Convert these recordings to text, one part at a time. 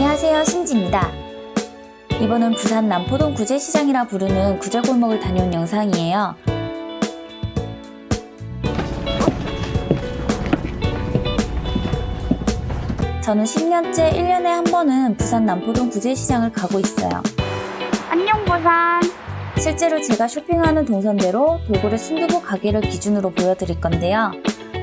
안녕하세요 신지입니다. 이번은 부산 남포동 구제시장이라 부르는 구제골목을 다녀온 영상이에요. 저는 10년째 1년에 한 번은 부산 남포동 구제시장을 가고 있어요. 안녕 부산. 실제로 제가 쇼핑하는 동선대로 돌고래 순두부 가게를 기준으로 보여드릴 건데요.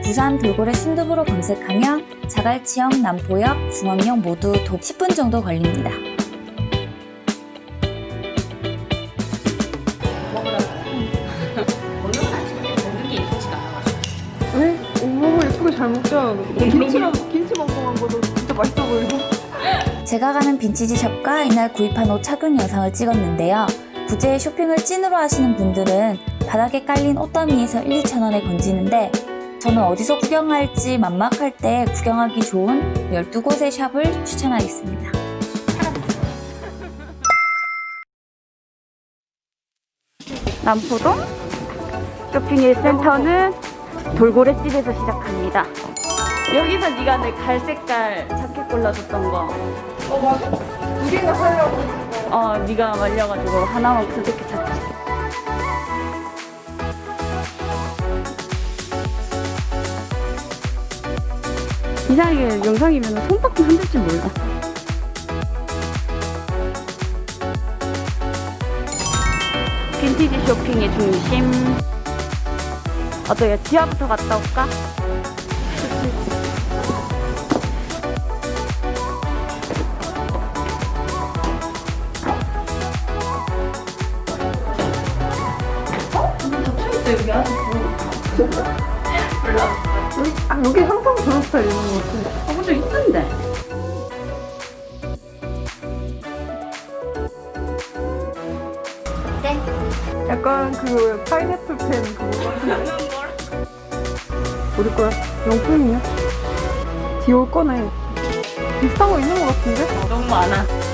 부산 돌고래 순두부로 검색하면 자갈치역, 남포역, 중앙역 모두 도 10분 정도 걸립니다. 왜? 엄마가 예쁘게 잘 먹자. 김치랑 김치 먹방한 거도 진짜 맛있어 보이고. 제가 가는 빈티지 샵과 이날 구입한 옷 착용 영상을 찍었는데요. 구제에 쇼핑을 찐으로 하시는 분들은 바닥에 깔린 옷더미에서 1, 2천 원에 건지는데 저는 어디서 구경할지 막막할 때 구경하기 좋은 12곳의 샵을 추천하겠습니다. 남포동 쇼핑 센터는 돌고래집에서 시작합니다. 여기서 네가 내 갈색깔 자켓 골라줬던 거. 어 맞아. 두 개나 사려고. 어, 네가 말려가지고 하나만 선택 이상하게 영상이면 손밖에 흔들 줄 몰라. 빈티지 쇼핑의 중심. 어떠야 지하부터 갔다 올까? 여기, 아, 여기 항상 저런 스타일 있는 것 같아. 어, 근데 있던데. 약간 그 파인애플 펜 그거 같은데. 우리 거야? 명품이야? 디올 거네. 비슷한 거 있는 것 같은데? 너무 많아.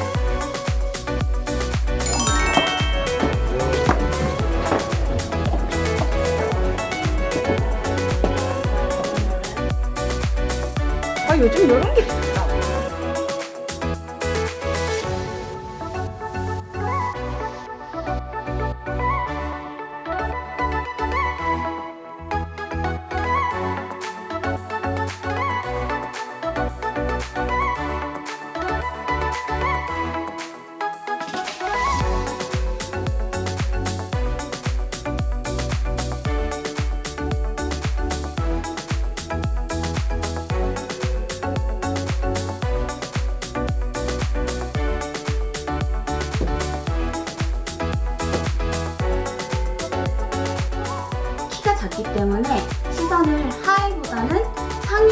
요즘 이런 게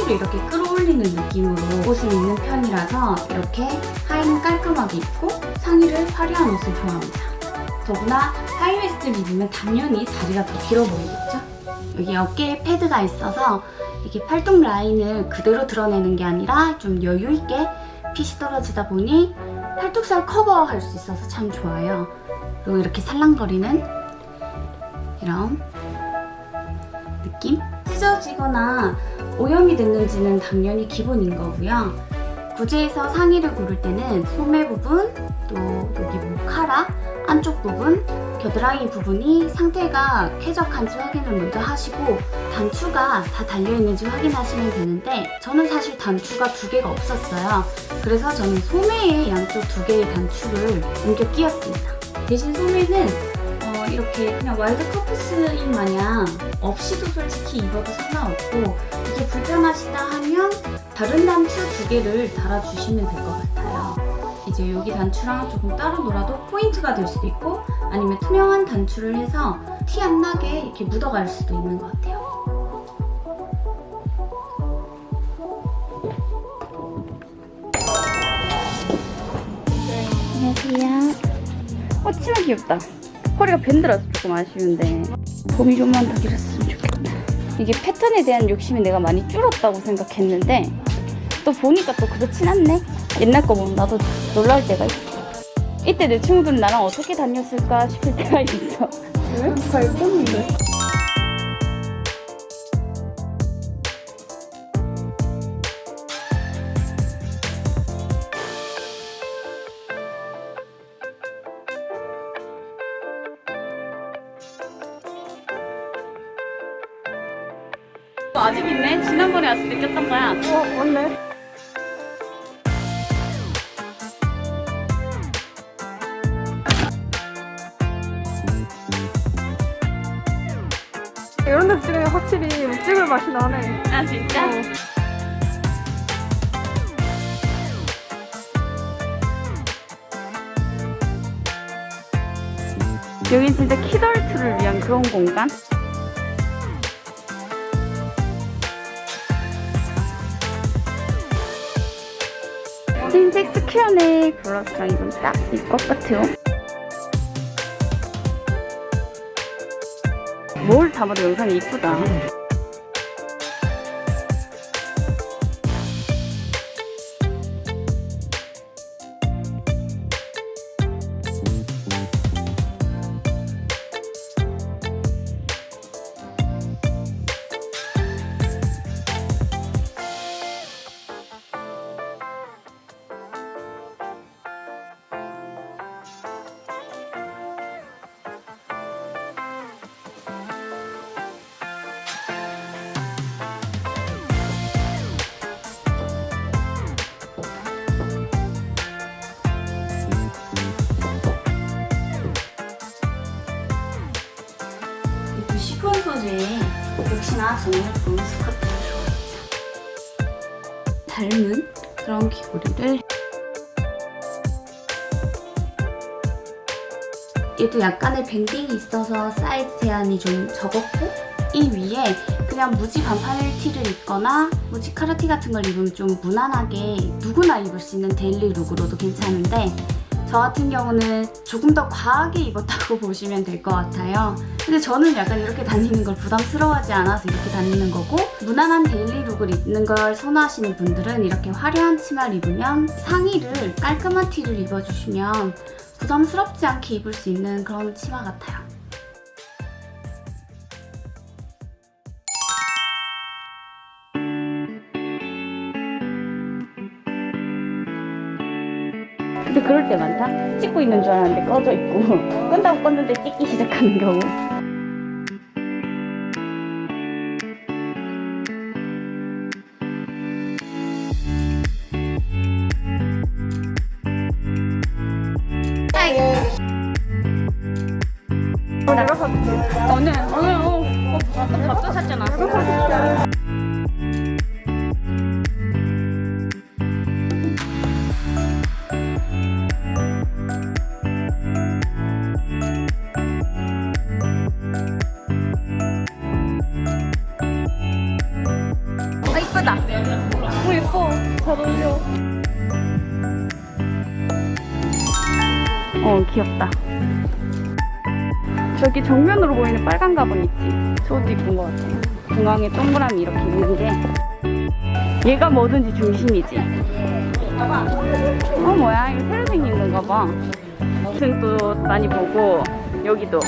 상의를 이렇게 끌어올리는 느낌으로 옷을 입는 편이라서 이렇게 하의는 깔끔하게 입고 상의를 화려한 옷을 좋아합니다. 더구나 하이웨스트를 입으면 당연히 다리가 더 길어 보이겠죠? 여기 어깨에 패드가 있어서 이게 팔뚝 라인을 그대로 드러내는 게 아니라 좀 여유 있게 핏이 떨어지다 보니 팔뚝살 커버할 수 있어서 참 좋아요. 그리고 이렇게 살랑거리는 이런 느낌? 찢어지거나 오염이 됐는지는 당연히 기본인 거고요. 구제에서 상의를 고를 때는 소매 부분, 또 여기 목카락, 안쪽 부분, 겨드랑이 부분이 상태가 쾌적한지 확인을 먼저 하시고 단추가 다 달려있는지 확인하시면 되는데 저는 사실 단추가 두 개가 없었어요. 그래서 저는 소매에 양쪽 두 개의 단추를 옮겨 끼웠습니다. 대신 소매는 어, 이렇게 그냥 와이드 커프스인 마냥 없이도 솔직히 입어도 상관없고 이게 불편하시다 하면 다른 단추 두 개를 달아주시면 될 것 같아요. 이제 여기 단추랑 조금 따로 놀아도 포인트가 될 수도 있고 아니면 투명한 단추를 해서 티 안 나게 이렇게 묻어갈 수도 있는 것 같아요. 안녕하세요. 어, 치마 귀엽다. 허리가 밴드라서 조금 아쉬운데 봄이 좀만 더 길었으면 좋겠다. 이게 패턴에 대한 욕심이 내가 많이 줄었다고 생각했는데 또 보니까 또 그렇진 않네. 옛날 거 보면 나도 놀랄 때가 있어. 이때 내 친구들은 나랑 어떻게 다녔을까 싶을 때가 있어. 왜? 다 예뻤는데. 아직 있네. 지난번에 왔을 때 꼈던 거야. 어 맞네. 이런 데 찍으면 확실히 찍을 맛이 나네. 아 진짜? 어. 여긴 진짜 키덜트를 위한 그런 공간? 흰색 스퀘어넥 블러스랑 입으면 딱이것 같아요. 뭘 담아도 영상이 이쁘다. 역시나 저는 예쁜 스커트를 좋아합니다. 닮은 그런 귀걸이를 얘도 약간의 밴딩이 있어서 사이즈 제한이 좀 적었고 이 위에 그냥 무지 반팔 티를 입거나 무지 카라티 같은 걸 입으면 좀 무난하게 누구나 입을 수 있는 데일리 룩으로도 괜찮은데 저 같은 경우는 조금 더 과하게 입었다고 보시면 될 것 같아요. 근데 저는 약간 이렇게 다니는 걸 부담스러워하지 않아서 이렇게 다니는 거고 무난한 데일리 룩을 입는 걸 선호하시는 분들은 이렇게 화려한 치마를 입으면 상의를 깔끔한 티를 입어주시면 부담스럽지 않게 입을 수 있는 그런 치마 같아요. 그럴 때 많다? 찍고 있는 줄 알았는데 꺼져 있고 끈다고 껐는데 찍기 시작하는 경우 어. 오늘 오늘 어, 어, 밥도 샀잖아. 아 잘 어울려. 어 귀엽다. 저기 정면으로 보이는 빨간 가방 있지? 저것도 이쁜 것 같아. 중앙에 동그라미 이렇게 있는 게 얘가 뭐든지 중심이지? 어 뭐야? 이거 새로 생긴 건가 봐. 또 많이 보고 여기도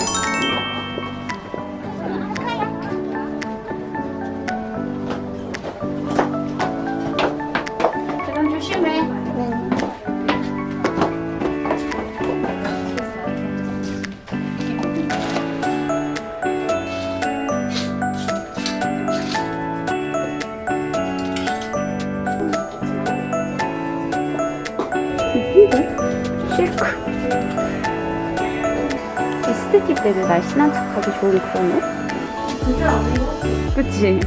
때를 날씬한 척하기 좋은 그런 옷? 그치?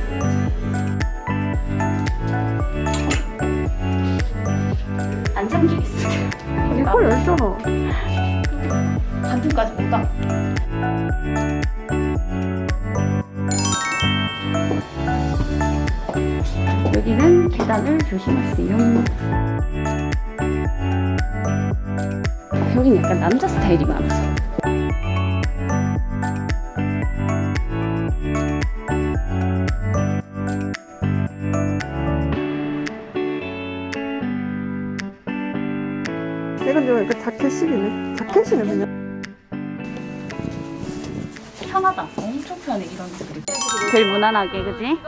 안 잠기겠어. 이거 열잖아. 반틈까지 못 가. 여기는 계단을 조심하세요. 여긴 약간 남자 스타일이 많아서. 자켓이네 그냥. 편하다. 엄청 편해 이런 옷들이. 제일 무난하게 그지?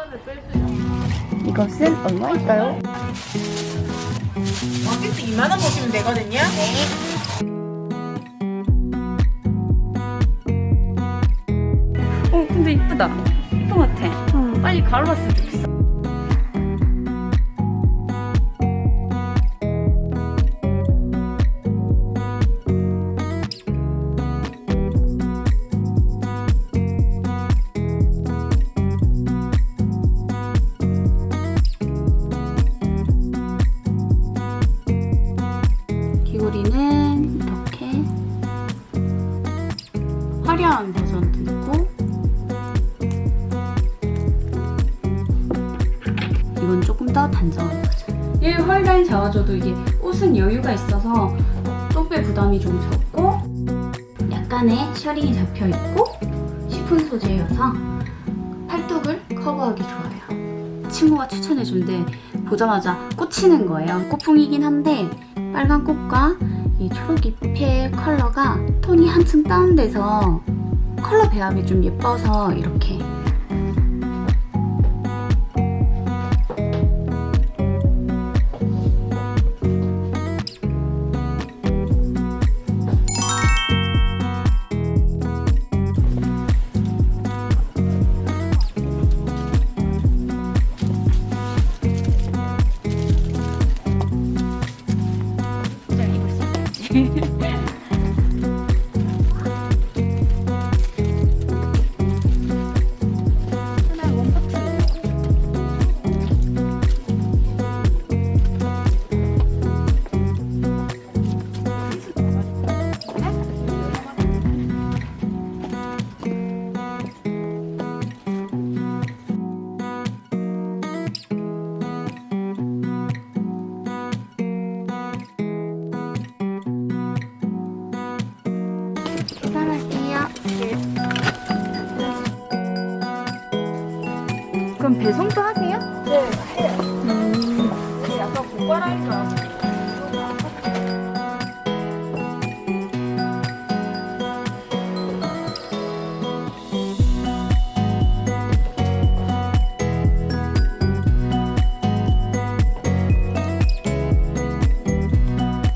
이것은 얼마일까요? 원피스 2만 원 보시면 되거든요. 어 근데 이쁘다. 이쁜 것 같아. 응. 빨리 가을봤으면 좋겠어. 셔링이 잡혀있고 쉬폰 소재여서 팔뚝을 커버하기 좋아요. 친구가 추천해준데 보자마자 꽂히는 거예요. 꽃풍이긴 한데 빨간 꽃과 이 초록 잎의 컬러가 톤이 한층 다운돼서 컬러 배합이 좀 예뻐서 이렇게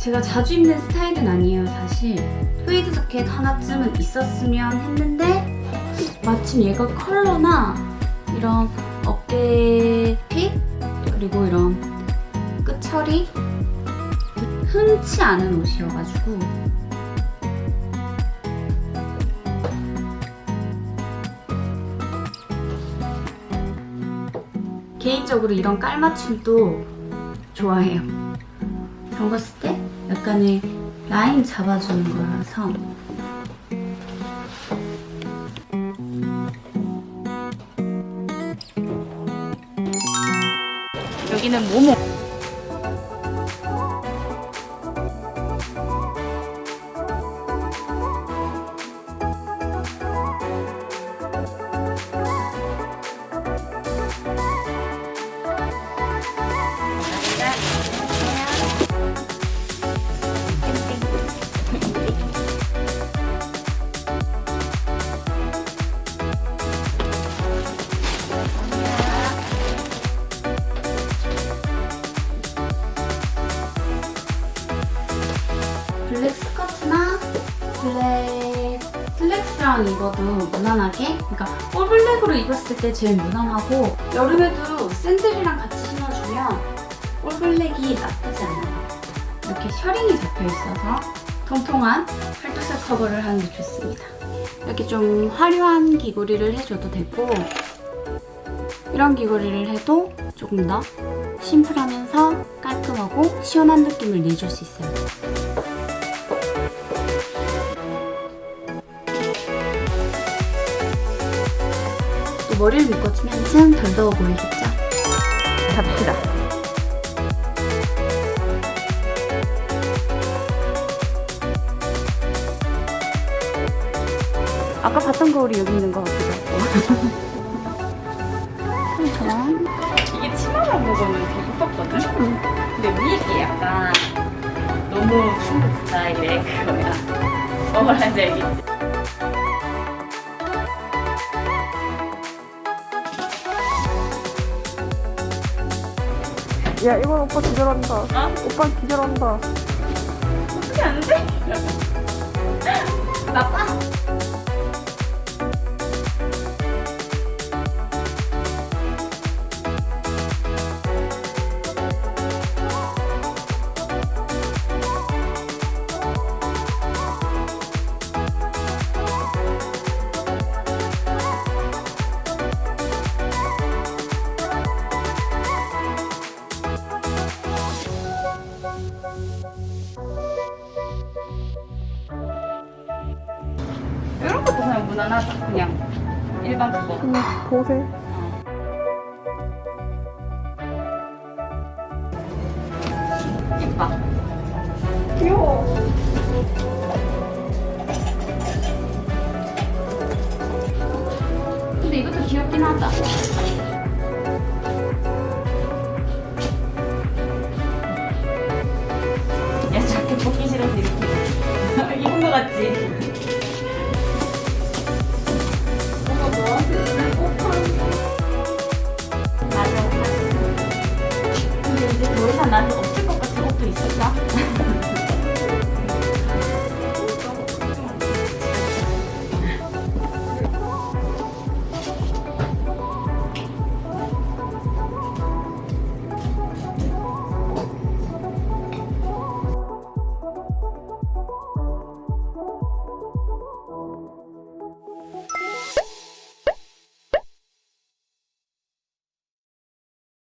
제가 자주 입는 스타일은 아니에요, 사실. 트웨이드 자켓 하나쯤은 있었으면 했는데 마침 얘가 컬러나 이런 어깨 핏 그리고 이런 끝처리 흔치 않은 옷이어가지고 개인적으로 이런 깔맞춤도 좋아해요. 담갔을 때 약간의 라인 잡아주는 거라서 여기는 모모 무난하게. 그러니까 올블랙으로 입었을 때 제일 무난하고 여름에도 샌들이랑 같이 신어주면 올블랙이 나쁘지 않아요. 이렇게 셔링이 잡혀 있어서 통통한 팔뚝살 커버를 하는 게 좋습니다. 이렇게 좀 화려한 귀걸이를 해줘도 되고 이런 귀걸이를 해도 조금 더 심플하면서 깔끔하고 시원한 느낌을 내줄 수 있어요 머리를 묶어주면 한층 덜 더워 보이겠죠? 갑시다. 아까 봤던 거울이 여기 있는 것 같기도 하고. 그럼 이게 치마만 보고는 되게 예뻤거든? 근데 위에 게 약간 너무 중국 스타일의 그거야. 어, 뭐라 해야 되지? 야, 이건 오빠 기절한다. 어? 오빠 기절한다. 어떻게 안 돼? 나빠? 그냥 보세. 예뻐. 귀여워. 근데 이것도 귀엽긴 하다. 야 자켓 벗기 싫어서 이렇게 입은 거 같지? 이제 더 이상 나한테 없을 것 같은 옷도 있을까?